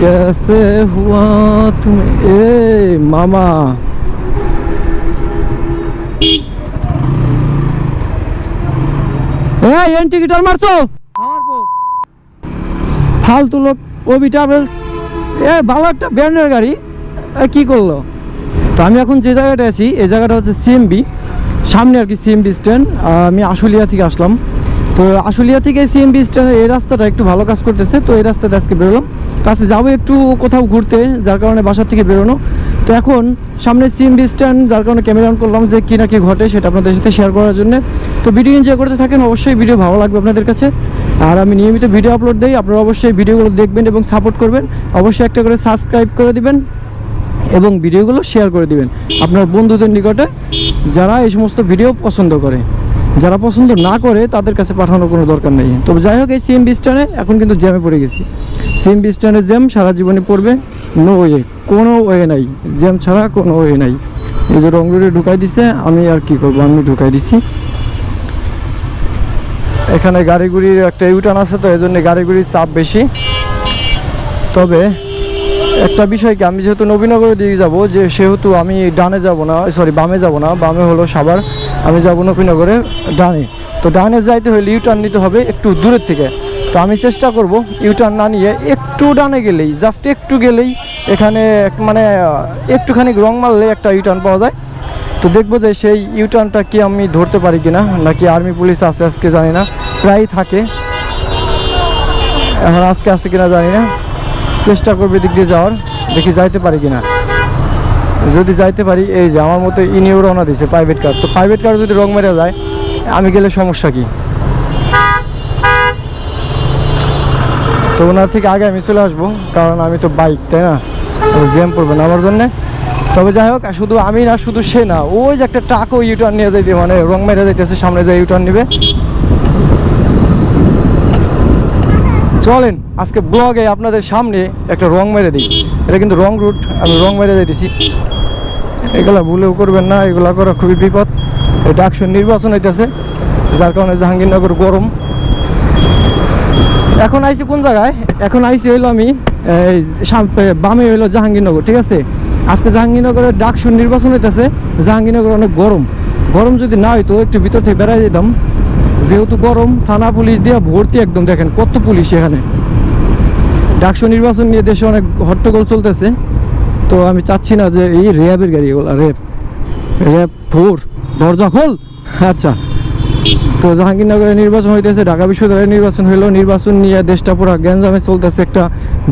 कैसे हुआ तुम ए मामा এই এন টিকিটার মারছো মারবো ফালতু লোক ওবি ট্রাভেলস এ ভালো একটা ব্র্যান্ডের গাড়ি এ, কি করলো তো আমি এখন যে জায়গাটা আছি এই জায়গাটা হচ্ছে সিএমবি সামনে আর কি সিএমবি স্ট্যান্ড আমি আশুলিয়া থেকে আসলাম তো আশুলিয়া থেকে সিএমবি স্ট্যান্ডের এই রাস্তাটা একটু ভালো কাজ করতেছে তো এই রাস্তাতে আজকে বেরোলাম কাছে যাব একটু কোথাও ঘুরতে, যার কারণে বাসার থেকে বেরোনো। তো এখন সামনে সিম স্ট্যান্ড যার কারণে ক্যামেরা অন করলাম যে কী না কী ঘটে সেটা আপনাদের সাথে শেয়ার করার জন্য। তো ভিডিও এনজয় করতে থাকেন, অবশ্যই ভিডিও ভালো লাগবে আপনাদের কাছে। আর আমি নিয়মিত ভিডিও আপলোড দিই, আপনারা অবশ্যই ভিডিওগুলো দেখবেন এবং সাপোর্ট করবেন। অবশ্যই একটা করে সাবস্ক্রাইব করে দিবেন এবং ভিডিওগুলো শেয়ার করে দিবেন। আপনার বন্ধুদের নিকটে যারা এই সমস্ত ভিডিও পছন্দ করে। যারা পছন্দ না করে তাদের কাছে পাঠানোর কোনো দরকার নেই। তবে যাই হোক, এই সিএম বিস্টানে এখন কিন্তু জ্যামে পড়ে গেছি। সিএম বিস্টানের জ্যাম সারা জীবনে পড়বে। নো ওয়ে কোনো ওয়ে নাই। জ্যাম ছাড়া কোনো ওয়ে নাই। এই যে রং রোডে ঢুকাই দিছে, আমি আর কি করব? আমি ঢুকাই দিছি। এখানে গাড়িগুড়ির একটা ইউটার্ন আছে তো এই জন্য গাড়িগুড়ির চাপ বেশি। তবে একটা বিষয় কি আমি যেহেতু নবীনগরের দিকে যাব, যে সেহেতু আমি ডানে যাব না সরি বামে যাব না। বামে হলো সাবার আমি যাব নবীনগরে ডানে। তো ডানে যাইতে হলে ইউটার্ন নিতে হবে একটু দূরের থেকে। তো আমি চেষ্টা করব ইউটার্ন না নিয়ে একটু ডানে গেলেই জাস্ট একটু গেলেই এখানে মানে একটুখানি রং মারলে একটা ইউটার্ন পাওয়া যায়। তো দেখব যে সেই ইউটার্নটা কি আমি ধরতে পারি কিনা, নাকি আর্মি পুলিশ আছে আজকে জানি না প্রায় থাকে। এখন আজকে আছে কিনা জানি না। চেষ্টা করবে দিক দিয়ে যাওয়ার, দেখি যাইতে পারি কিনা। যদি যাইতে পারি, এই যে আমার মতো ইনিও রওনা দিছে প্রাইভেট কার তো প্রাইভেট কার যদি রং মেরে যায়, আমি গেলে সমস্যা কি? তো ওনার থেকে আগে আমি চলে আসব, কারণ আমি তো বাইক তাই না? জ্যাম পড়বে না আমার জন্যে। তবে যাই হোক শুধু আমি না, শুধু সে না, ওই যে একটা ট্রাকও ইউটার্ন নিয়ে যাইতে মানে রং মেরে যাইতেছে, সামনে যে ইউটার্ন নিবে। চলেন, আজকে ব্লগে আপনাদের সামনে একটা রং মেরে দিই। এটা কিন্তু রং রুট আমি রং মেরে যাইতেছি এগুলা ভুলেও করবেন না, এগুলা করা খুবই বিপদ। এই ডাকসুর নির্বাচন হইতেছে, যার কারণে জাহাঙ্গীরনগর গরম। এখন আইছি কোন জায়গায়? এখন আইছি হইল আমি বামে হইল জাহাঙ্গীরনগর, ঠিক আছে? আজকে জাহাঙ্গীরনগরের ডাকসুর নির্বাচন হইতেছে, জাহাঙ্গীরনগর অনেক গরম। গরম যদি না হইতো, একটু ভিতর থেকে বেড়াই যেতাম যেহেতু গরম, থানা পুলিশ দিয়ে ভর্তি একদম। দেখেন কত পুলিশ এখানে। ডাকসু নির্বাচন নিয়ে দেশে অনেক হট্টগোল চলতেছে। তো আমি চাচ্ছি না যে এই র্যাবের গাড়ি এগুলো, র্যাব। র্যাব ফোর দরজা খোল। আচ্ছা। তো জাহাঙ্গীরনগরে নির্বাচন হইতেছে, ঢাকা বিশ্ববিদ্যালয়ের নির্বাচন হইল। নির্বাচন নিয়ে দেশটা পুরো গ্যাঞ্জামে চলতেছে, একটা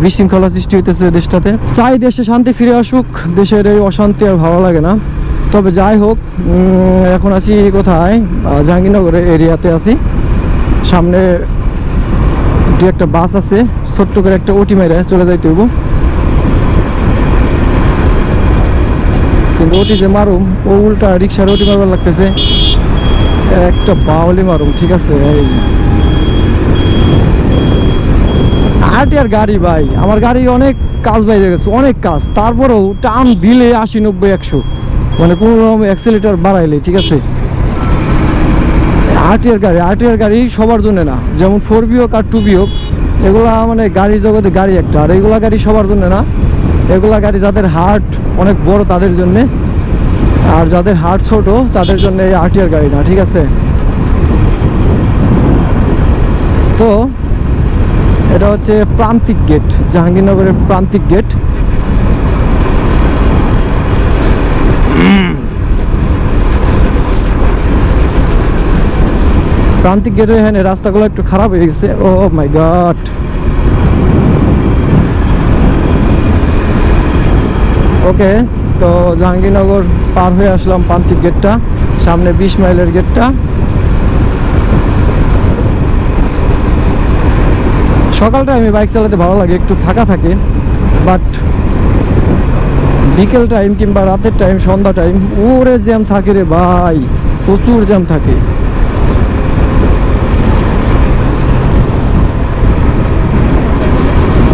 বিশৃঙ্খলা সৃষ্টি হইতেছে দেশটাতে। চাই দেশে শান্তি ফিরে আসুক, দেশের এই অশান্তি আর ভালো লাগে না। তবে যাই হোক এখন আছি কোথায়? জাহাঙ্গীরনগরের এরিয়াতে আছি। সামনে দু একটা বাস আছে, ছোট্ট করে একটা ওটি মেরে চলে যাইতে হইব। কিন্তু ওটি যে মারুম, ও উল্টা রিক্সার ওটি মারবার লাগতেছে। একটা বাউলি মারুম, ঠিক আছে? আর গাড়ি ভাই, আমার গাড়ি অনেক কাজ বাইরে গেছে, অনেক কাজ। তারপরেও টান দিলে আশি, নব্বই, একশো। মানে কোনো রকম অ্যাক্সিলেটার বাড়াইলে, ঠিক আছে? আরটিআর গাড়ি আরটিআর গাড়ি সবার জন্য না। যেমন ফোর বি হোক আর টু বি হোক, এগুলা মানে গাড়ির জগতে গাড়ি একটা। আর এগুলা গাড়ি সবার জন্য না। এগুলা গাড়ি যাদের হার্ট অনেক বড় তাদের জন্যে, আর যাদের হার্ট ছোট তাদের জন্য এই আরটিআর গাড়ি না, ঠিক আছে? তো, এটা হচ্ছে প্রান্তিক গেট জাহাঙ্গীরনগরের প্রান্তিক গেট প্রান্তিক গেটের এখানে রাস্তাগুলো একটু খারাপ হয়ে গেছে। ও মাই গড। ওকে, তো জাহাঙ্গীরনগর পার হয়ে আসলাম প্রান্তিক গেটটা, সামনে বিশ মাইলের গেটটা। সকালটা আমি বাইক চালাতে ভালো লাগে, একটু ফাঁকা থাকে বাট বিকেল টাইম কিংবা রাতের টাইম সন্ধ্যা টাইম ওরে জ্যাম থাকে রে ভাই, প্রচুর জ্যাম থাকে।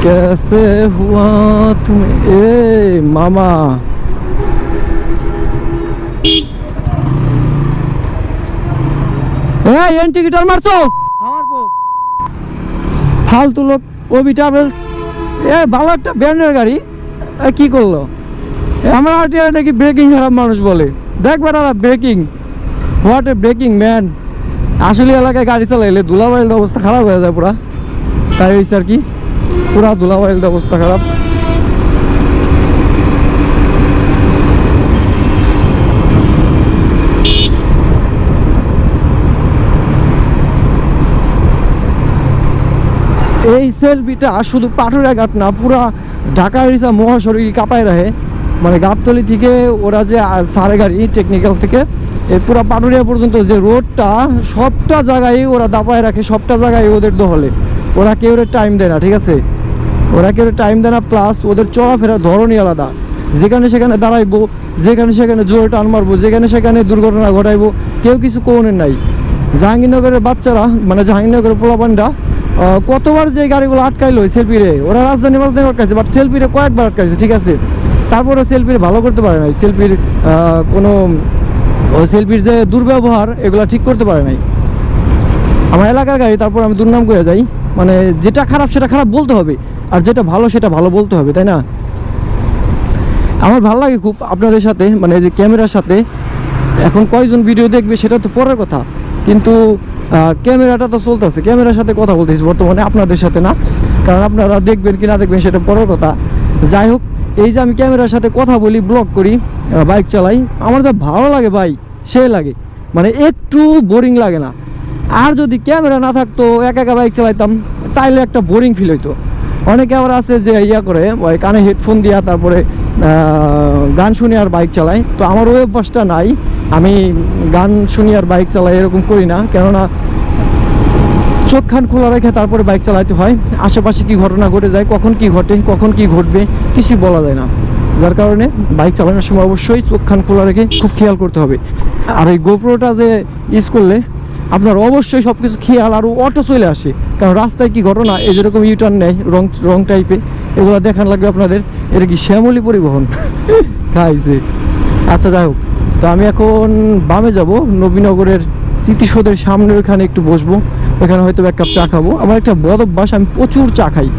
कैसे हुआ तुम ए मामा এই এন টিকিটার মারছো মারবো ফালতু লোক ওবি ট্রাভেলস এ ভালো একটা ব্র্যান্ডের গাড়ি এ কি করলো এ আমার আরটিআর নাকি ব্রেকিং খারাপ মানুষ বলে দেখ বেটা breaking what a breaking man আসলে এলাকায় গাড়ি চালাইলে ধুলাবাইলের অবস্থা খারাপ হয়ে যায় পুরা তাই হয়েছে আর কি পুরা ধুলাবাইলের অবস্থা খারাপ। এই সেলফিটা শুধু পাটুরা ঘাট না, পুরা ঢাকা রিসা মহাসড়কি কাঁপায় রাখে। মানে গাবতলি থেকে ওরা যে সারে গাড়ি টেকনিক্যাল থেকে এই পুরা পাটুরিয়া পর্যন্ত যে রোডটা সবটা জায়গায় ওরা দাপায় রাখে, সবটা জায়গায় ওদের দহলে ওরা কেউ টাইম দেয় না, ঠিক আছে? ওরা কেউ টাইম দেয় না প্লাস ওদের চলাফেরার ধরনই আলাদা। যেখানে সেখানে দাঁড়াইবো, যেখানে সেখানে জোরে টান মারবো, যেখানে সেখানে দুর্ঘটনা ঘটাইবো, কেউ কিছু কোনের নাই। জাহাঙ্গীরনগরের বাচ্চারা মানে জাহাঙ্গীরনগরের পোলাপানরা কতবার যে গাড়িগুলো আটকাইলো সেলফিরে ওরা রাজধানী রাজধানী আটকাইছে বাট সেলফিরে কয়েকবার আটকাইছে, ঠিক আছে? তারপরে সেলফিরে ভালো করতে পারে নাই। সেলফির কোনো সেলফির যে দুর্ব্যবহার, এগুলো ঠিক করতে পারে নাই। আমার এলাকার গাড়ি, তারপর আমি দুর্নাম করে যাই। মানে যেটা খারাপ সেটা খারাপ বলতে হবে। আর যেটা ভালো সেটা ভালো বলতে হবে, তাই না? আমার ভালো লাগে খুব আপনাদের সাথে মানে যে ক্যামেরার সাথে। এখন কয়জন ভিডিও দেখবে সেটা তো পরের কথা। কিন্তু ক্যামেরাটা তো চলতেছে, ক্যামেরার সাথে কথা বলতেছি বর্তমানে আপনাদের সাথে না। কারণ আপনারা দেখবেন কি না দেখবেন সেটা পরের কথা। যাই হোক, এই যে আমি ক্যামেরার সাথে কথা বলি ব্লগ করি বাইক চালাই, আমার যা ভালো লাগে ভাই সে লাগে। মানে একটু বোরিং লাগে না। আর যদি ক্যামেরা না থাকতো, একা একা বাইক চালাইতাম, তাইলে একটা বোরিং ফিল হইতো। অনেকে আবার আছে যে ইয়া করে, ওই কানে হেডফোন দিয়া তারপরে গান শুনি আর বাইক চালাই। তো আমার ওই অভ্যাসটা নাই। আমি গান শুনি আর বাইক চালাই এরকম করি না। কেননা চোখ খান খোলা রেখে তারপরে বাইক চালাতে হয়। আশেপাশে কি ঘটনা ঘটে যায়, কখন কি ঘটে, কখন কি ঘটবে, কিছুই বলা যায় না। যার কারণে বাইক চালানোর সময় অবশ্যই চোখ খান খোলা রেখে খুব খেয়াল করতে হবে। আর এই গোপ্রোটা যে ইউজ করলে, আপনার অবশ্যই সব কিছু খেয়াল আর অটো চলে আসে। কারণ রাস্তায় কি ঘটনা? এই যেরকম ইউটার্ন নেয়, রং রং টাইপের এগুলো দেখান লাগবে আপনাদের। এটা কি শ্যামলী পরিবহন? খাইছে। আচ্ছা যাই হোক। তো আমি এখন বামে যাব, নবীনগরের স্মৃতিসৌধের সামনে, ওখানে একটু বসবো। ওখানে হয়তো এক কাপ চা খাব। আমার একটা বদ অভ্যাস, আমি প্রচুর চা খাই।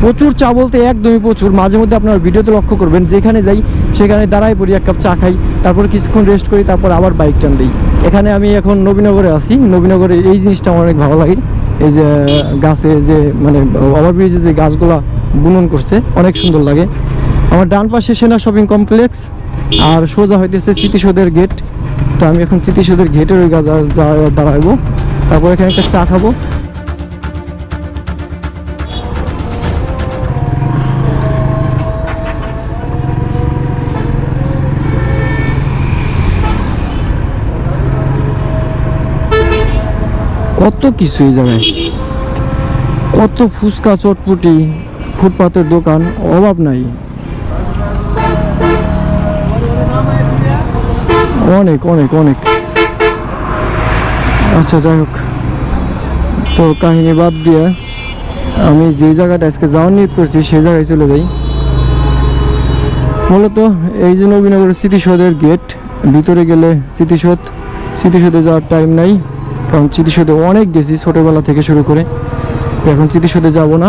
প্রচুর চা বলতে একদমই প্রচুর। মাঝে মধ্যে আপনার ভিডিওতে লক্ষ্য করবেন, যেখানে যাই, সেখানে দাঁড়াই পড়ি এক কাপ চা খাই, তারপর কিছুক্ষণ রেস্ট করি, তারপর আবার বাইক টান দিই। এখানে আমি এখন নবীনগরে আছি। নবীনগরে এই জিনিসটা আমার অনেক ভালো লাগে। এই যে গাছে যে মানে ওভারব্রিজে যে গাছগুলা বুনন করছে, অনেক সুন্দর লাগে। আমার ডান পাশে সেনা শপিং কমপ্লেক্স, আর সোজা হইতেছে স্মৃতিসৌধের গেট তো আমি এখন স্মৃতিসৌধের গেটের ওই গাছ দাঁড়াইবো। তারপর এখানে একটা চা খাব। কত কিছু এই জায়গায় কত ফুচকা চটপুটি, ফুটপাতের দোকান, অভাব নাই। অনেক অনেক অনেক। আচ্ছা যাই হোক। তো কাহিনী বাদ দিয়ে আমি যে জায়গাটা আজকে যাওয়ার নিয়ত করছি, সেই জায়গায় চলে যাই। মূলত এই যে নবীনগরের স্মৃতিসৌধের গেট ভিতরে গেলে স্মৃতিসৌধ। স্মৃতিসৌধে যাওয়ার টাইম নাই। কারণ স্মৃতিসৌধে অনেক গেছি ছোটোবেলা থেকে শুরু করে। তো এখন স্মৃতিসৌধে যাব না।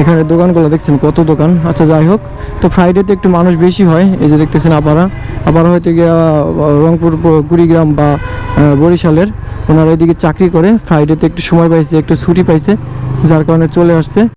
এখানে দোকানগুলো দেখছেন কত দোকান? আচ্ছা যাই হোক। তো ফ্রাইডেতে একটু মানুষ বেশি হয়, এই যে দেখতেছেন আপারা আবার হয়তো গিয়া রংপুর কুড়িগ্রাম বা বরিশালের ওনারা এদিকে চাকরি করে। ফ্রাইডেতে একটু সময় পাইছে, একটু ছুটি পাইছে, যার কারণে চলে আসছে।